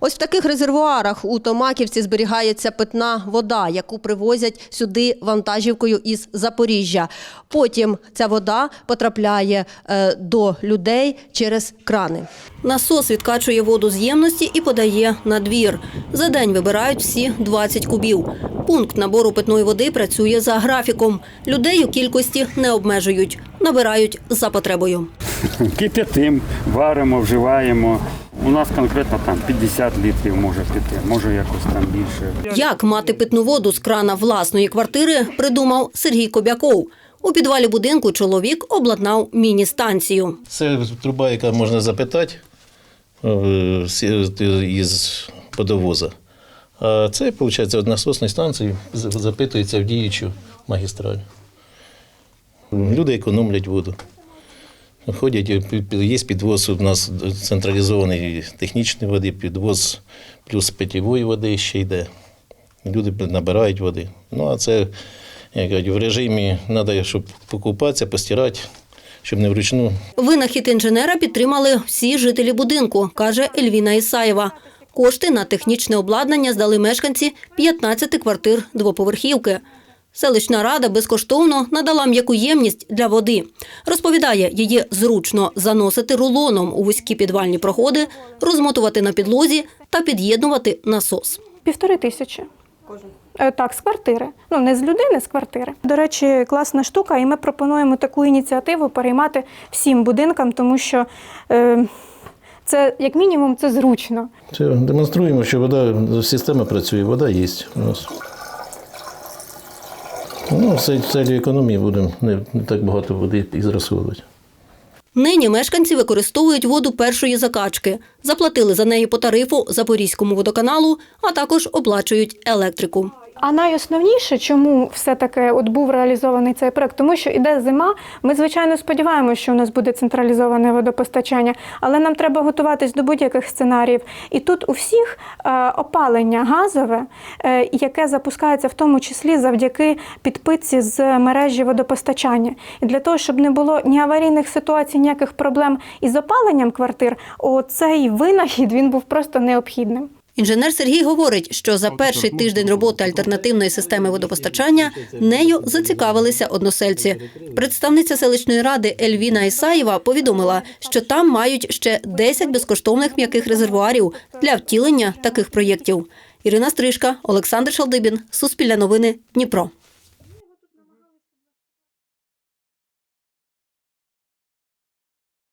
Ось в таких резервуарах у Томаківці зберігається питна вода, яку привозять сюди вантажівкою із Запоріжжя. Потім ця вода потрапляє е, до людей через крани. Насос відкачує воду з ємності і подає на двір. За день вибирають всі 20 кубів. Пункт набору питної води працює за графіком. Людей у кількості не обмежують, набирають за потребою. Кип'ятим, варимо, вживаємо. У нас конкретно там 50 літрів може піти, може якось там більше. Як мати питну воду з крана власної квартири, придумав Сергій Кобяков. У підвалі будинку чоловік обладнав міні-станцію. Це труба, яка можна запитати е, з- із подовоза. А це, виходить, від насосної станції запитується в діючу магістраль. Люди економлять воду. Ходять, пі- є підвоз у нас централізований технічної води, підвоз плюс питьової води ще йде. Люди набирають води. Ну, а це як кажуть, в режимі треба, щоб покупатися, постирати, щоб не вручну Винахід інженера підтримали всі жителі будинку, каже Ельвіна Ісаєва. Кошти на технічне обладнання здали мешканці 15 квартир двоповерхівки. Селищна рада безкоштовно надала м'яку ємність для води. Розповідає, її зручно заносити рулоном у вузькі підвальні проходи, розмотувати на підлозі та під'єднувати насос. Півтори тисячі. Кожен? Так, з квартири. Ну, не з людини, з квартири. До речі, класна штука, і ми пропонуємо таку ініціативу переймати всім будинкам, тому що е, це, як мінімум, це зручно. Це демонструємо, що вода, система працює, вода є у нас. Ну, з цілі економії будемо не, не так багато води і зрасовувати. Нині мешканці використовують воду першої закачки. Заплатили за неї по тарифу Запорізькому водоканалу, а також оплачують електрику. А найосновніше, чому все-таки от був реалізований цей проект, тому що іде зима. Ми звичайно сподіваємося, що у нас буде централізоване водопостачання, але нам треба готуватись до будь-яких сценаріїв. І тут у всіх е, опалення газове, е, яке запускається в тому числі завдяки підпитці з мережі водопостачання. І для того, щоб не було ні аварійних ситуацій, ніяких проблем із опаленням квартир, оцей винахід він був просто необхідним. Інженер Сергій говорить, що за перший тиждень роботи альтернативної системи водопостачання нею зацікавилися односельці. Представниця селищної ради Ельвіна Ісаєва повідомила, що там мають ще 10 безкоштовних м'яких резервуарів для втілення таких проєктів. Ірина Стрижка, Олександр Шалдибін, Суспільне новини, Дніпро.